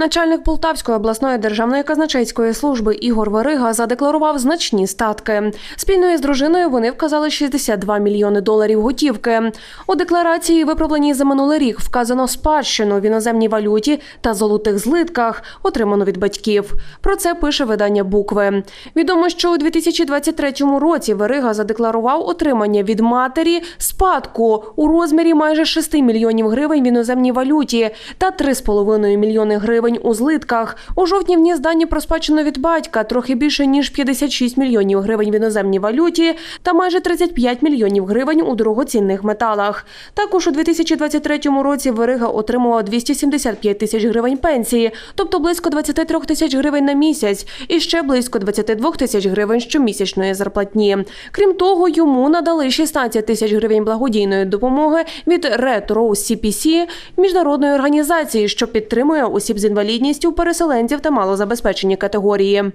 Начальник Полтавської обласної державної казначейської служби Ігор Верига задекларував значні статки. Спільно із дружиною вони вказали 62 мільйони доларів готівки. У декларації, виправленій за минулий рік, вказано спадщину в іноземній валюті та золотих злитках, отриману від батьків. Про це пише видання букви. Відомо, що у 2023 році Верига задекларував отримання від матері спадку у розмірі майже 6 мільйонів гривень в іноземній валюті та 3,5 мільйони гривень у злитках. У жовтні вніс дані про спадщину від батька трохи більше ніж 56 мільйонів гривень в іноземній валюті та майже 35 мільйонів гривень у дорогоцінних металах. Також у 2023 році Верига отримував 275 тисяч гривень пенсії, тобто близько 23 тисяч гривень на місяць, і ще близько 22 тисяч гривень щомісячної зарплатні. Крім того, йому надали 16 тисяч гривень благодійної допомоги від Red Rose CPC, міжнародної організації, що підтримує осіб з інвалідністю, переселенців та малозабезпечені категорії.